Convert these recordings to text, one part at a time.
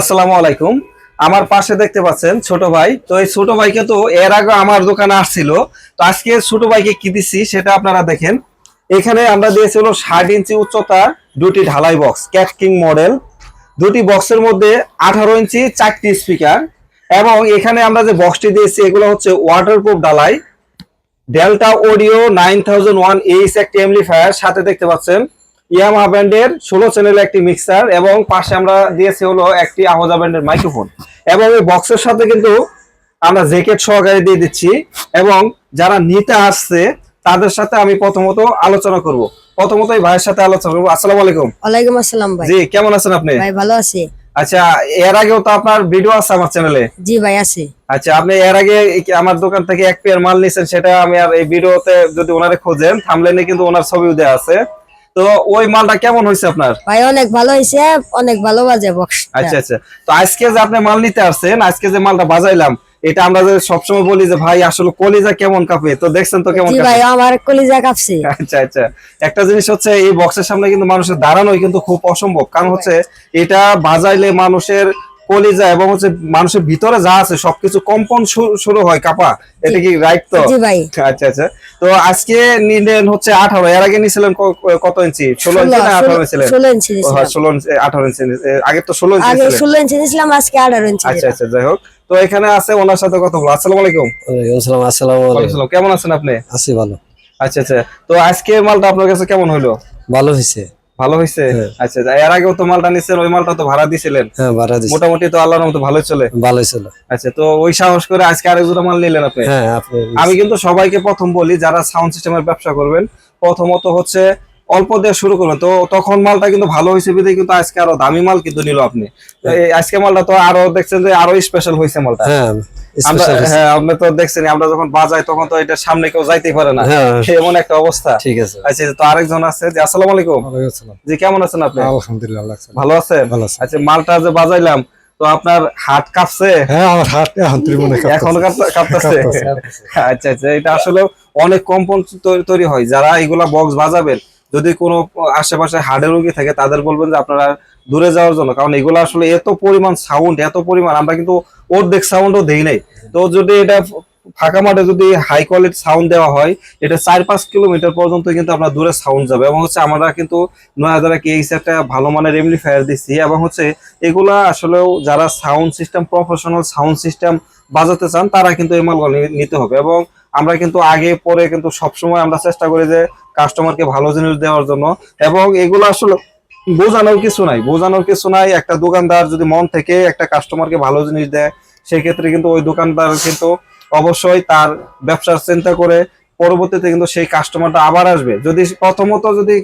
আসসালামু আলাইকুম। আমার পাশে দেখতে পাচ্ছেন ছোট ভাই। তো এই ছোট ভাইকে তো এর আগে আমার দোকানে আসছিল। তো আজকে ছোট ভাইকে কি দিচ্ছি সেটা আপনারা দেখেন। এখানে আমরা দিয়েছি হলো ষাট ইঞ্চি উচ্চতা, দুটি ঢালাই বক্স ক্যাট কিং মডেল। দুটি বক্সের মধ্যে আঠারো ইঞ্চি চারটি স্পিকার। এবং এখানে আমরা যে বক্সটি দিয়েছি, এগুলো হচ্ছে ওয়াটারপ্রুফ ঢালাই। Delta audio nine thousand one H একটি এমপ্লিফায়ার সাথে দেখতে পাচ্ছেন। ইয়ামাহা ব্র্যান্ডের ষোলো চ্যানেলের একটি মিক্সার এবং পাশে আমরা দিয়েছি হলো একটি আহজা ব্র্যান্ডের মাইক্রোফোন এবং এই বক্সের সাথে কিন্তু আমরা জ্যাকেট সহকারে দিয়ে দিচ্ছি এবং যারা নিতে আসছে তাদের সাথে আমি প্রথমত আলোচনা করব। প্রথমত এই ভাইয়ের সাথে আলোচনা করব। আসসালামু আলাইকুম। ওয়ালাইকুম আসসালাম ভাই। জি কেমন আছেন আপনি? ভাই ভালো আছি। আচ্ছা এর আগেও তো আপনার ভিডিও আছে আমার চ্যানেলে জি ভাই আছি। আচ্ছা আপনি এর আগে আমার দোকান থেকে এক পেয়ার মাল নিছেন সেটা আমি আর এই ভিডিওতে যদি ওনারে খোঁজেন থামলেনে কিন্তু ওনার ছবিও দেওয়া আছে। তো ওই মালটা কেমন হয়েছে আপনার? ভাই অনেক ভালো হয়েছে অনেক ভালো বাজে বক্স আচ্ছা আচ্ছা। তো আজকে যে আপনি মাল নিতে আসছেন আজকে যে মালটা বাজাইলাম এটা আমরা যে সবসময় বলি যে ভাই আসলে কলিজা কেমন কাঁপে? তো দেখছেন তো কেমন ভাই আমার কলিজা কাঁপছে। আচ্ছা আচ্ছা। একটা জিনিস হচ্ছে এই বক্সের সামনে কিন্তু মানুষের দাঁড়ানো কিন্তু খুব অসম্ভব। কারণ হচ্ছে এটা বাজাইলে মানুষের কলিজা এবং হচ্ছে মানুষের ভিতরে যা আছে সবকিছু কম্পন শুরু হয় কাপা। এটা কি রাইট তো? আচ্ছা আচ্ছা। তো আজকে নিলেন হচ্ছে আঠারো এর আগে নিছিলেন কত ইঞ্চি? ষোলো ইঞ্চি না আঠারো ইঞ্চি ষোলো। হ্যাঁ, ষোলো ইঞ্চি আঠারো ইঞ্চি আগে তো ষোলো ইঞ্চি ষোলো ইঞ্চি নিয়েছিলাম আজকে আঠারো ইঞ্চি আচ্ছা আচ্ছা যাই হোক। তো এখানে আছে ওনার সাথে কথা বলো। আসসালামু আলাইকুম। আসসালামু আলাইকুম। আসসালাম। কেমন আছেন আপনি? আছি ভালো। আচ্ছা আচ্ছা। তো আজকে মালটা আপনার কাছে কেমন হলো? ভালো হয়েছে ভালো হয়েছে হ্যাঁ। আচ্ছা এর আগেও তো মালটা নিচ্ছেন ওই মালটা তো ভাড়া দিছিলেন। হ্যাঁ ভাড়া দিছি। মোটামুটি তো আল্লাহর মতো ভালোই চলে। ভালোই চলে। আচ্ছা তো ওই সাহস করে আজকে আরেক জোড়া মাল নিলেন আপনি? হ্যাঁ আপনি আমি কিন্তু সবাইকে প্রথম বলি যারা সাউন্ড সিস্টেমের ব্যবসা করবেন প্রথমত হচ্ছে অল্প দিয়ে শুরু করবেন। তো তখন মালটা কিন্তু ভালো হয়েছে বিধে কিন্তু আজকে আরও দামি মাল কিন্তু নিল আপনি। আজকে মালটা তো আরও দেখছেন যে আরও স্পেশাল হয়েছে মালটা। হ্যাঁ। হ্যাঁ আপনি তো দেখছেন আমরা যখন বাজাই তখন তো এটা সামনে কেউ যাইতেই পারে না। হ্যাঁ। এমন একটা অবস্থা। ঠিক আছে। আচ্ছা তো আরেকজন আছে। যে আসসালামু আলাইকুম। জি কেমন আছেন আপনি? আলহামদুলিল্লাহ ভালো আছেন? ভালো আছে। আচ্ছা মালটা যে বাজাইলাম তো আপনার হাত কাঁপছে? হ্যাঁ আমার হাত এখন ত্রিমনে এখন কাঁপতেছে? আচ্ছা আচ্ছা এটা আসলে অনেক কম্পন তৈরি হয়। যারা এগুলা বক্স বাজাবেন যদি কোনো আশেপাশে হার্টের রোগী থাকে, তাদের বলবেন যে আপনারা দূরে যাওয়ার জন্য। কারণ এগুলো আসলে এত পরিমাণ সাউন্ড এত পরিমাণ, আমরা কিন্তু ওর অর্ধেক সাউন্ডও দেই নাই। তো যদি এটা ফাঁকা মাঠে যদি হাই কোয়ালিটি সাউন্ড দেওয়া হয়, এটা চার পাঁচ কিলোমিটার পর্যন্ত কিন্তু আপনার দূরে সাউন্ড যাবে। এবং হচ্ছে আমরা কিন্তু নয় হাজার কেএস একটা ভালো মানের এমপ্লিফায়ার দিচ্ছি। এবং হচ্ছে এগুলা আসলেও যারা sound system professional sound system বাজাতে চান, তারা কিন্তু এই মালগুলো নিতে হবে। এবং আমরা কিন্তু আগে, পরে কিন্তু সবসময় আমরা চেষ্টা করি যে কাস্টমারকে ভালো জিনিস দেওয়ার জন্য। এবং এগুলো আসলে বোঝানোর কিছু নাই। বোঝানোর কিছু নাই। একটা দোকানদার যদি মন থেকে একটা কাস্টমারকে ভালো জিনিস দেয়, সেক্ষেত্রে কিন্তু ওই দোকানদার কিন্তু অবশ্যই তার ব্যবসার চিন্তা করে পরবর্তীতে কিন্তু সেই কাস্টমারটা আবার আসবে। যদি প্রথমত যদি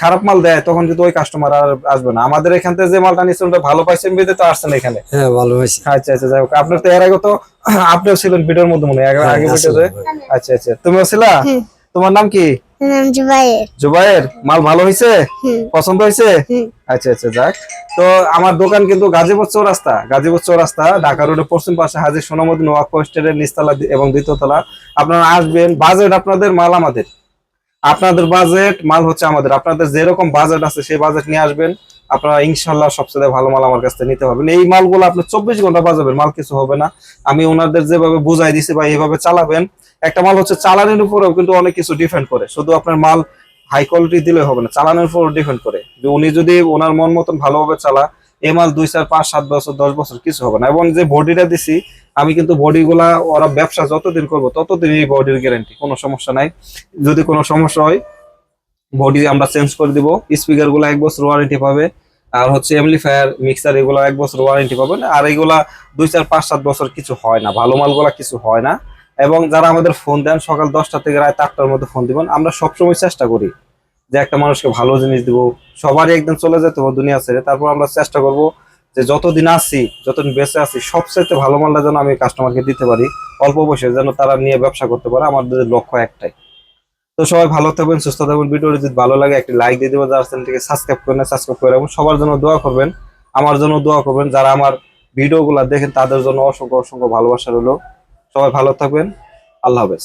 খারাপ মাল দেয় তখন কিন্তু ওই কাস্টমার আর আসবে না। আমাদের এখান থেকে যে মালটা নিচ্ছেন ওটা ভালো পাইছেন বেঁধে তো আসছেন এখানে। হ্যাঁ ভালো পাইছি। আচ্ছা আচ্ছা যাই হোক। আপনার তো এর আগে তো আপনিও ছিলেন ভিডিওর মধ্যে মনে হয় আগে হ্যাঁ, আগে ভিডিওতে। আচ্ছা আচ্ছা। তুমিও ছিলা? তোমার নাম কি? নাম জুবায়ের। জুবায়ের? মাল ভালো হয়েছে পছন্দ হয়েছে আচ্ছা আচ্ছা যাক। তো আমার দোকান কিন্তু গাজীপুর চৌরাস্তা গাজীপুর চৌরাস্তা ঢাকা রোডের পশ্চিম পাশে হাজির সোনামদিন ওয়াক স্টেটের নিচতলা এবং দ্বিতীয়তলা। আপনারা আসবেন বাজেট আপনাদের মাল আমাদের। আপনাদের বাজেট মাল হচ্ছে আমাদের। আপনাদের যেরকম বাজেট আছে সেই বাজেট নিয়ে আসবেন। আপনারা ইনশাল্লাহ সবচেয়ে ভালো মাল আমার কাছ থেকে নিতে পারবেন। এই মালগুলো আপনি চব্বিশ ঘণ্টা বাজাবেন, মাল কিছু হবে না। আমি ওনাদের যেভাবে বুঝাই দিছি বা এইভাবে চালাবেন, একটা মাল হচ্ছে চালানোর উপরেও কিন্তু অনেক কিছু ডিপেন্ড করে। শুধু আপনার মাল হাই কোয়ালিটি দিলে হবে না, চালানোর উপর ডিপেন্ড করে। যে উনি যদি ওনার মন মতন ভালোভাবে চালা এই মাল দুই, চার, পাঁচ, সাত বছর, দশ বছর কিছু হবে না। এবং যে বডিটা দিছি, আমি কিন্তু বডিগুলা, ওরা ব্যবসা যতদিন করব, ততদিন এই বডির গ্যারান্টি কোনো সমস্যা নাই। যদি কোনো সমস্যা হয়, বডি আমরা চেঞ্জ করে দিব। স্পিকারগুলো এক বছর ওয়ারেন্টি পাবে। আর হচ্ছে এমপ্লিফায়ার মিক্সার এগুলো এক বছর ওয়ারেন্টি পাবেন, আর এগুলা দুই, চার, পাঁচ, সাত বছর কিছু হয় না, ভালো মালগুলা কিছু হয় না। এবং যারা আমাদের ফোন দেন, সকাল দশটা থেকে রাত আটটার মধ্যে ফোন দিবেন, আমরা সবসময় চেষ্টা করি যে একটা মানুষকে ভালো জিনিস দিব, সবারই একদিন চলে যেতে হবে দুনিয়া ছেড়ে, তারপর আমরা চেষ্টা করব যে যতদিন আছি, যতদিন বেঁচে আছি, সবচাইতে ভালো মালটা যেন আমি কাস্টমারকে দিতে পারি, অল্প বয়সে যেন তারা নিয়ে ব্যবসা করতে পারে, আমাদের লক্ষ্য একটাই। তো সবাই ভালো থাকবেন, সুস্থ থাকবেন। ভিডিওটি যদি ভালো লাগে, একটি লাইক দিয়ে দেবেন, যারা চ্যানেলটিকে সাবস্ক্রাইব করেন সাবস্ক্রাইব করে রাখবেন। সবার জন্য দোয়া করবেন, আমার জন্য দোয়া করবেন। যারা আমার ভিডিওগুলো দেখেন, তাদের জন্য অসংখ্য অসংখ্য ভালোবাসা রইল। সবাই ভালো থাকবেন। আল্লাহ হাফেজ।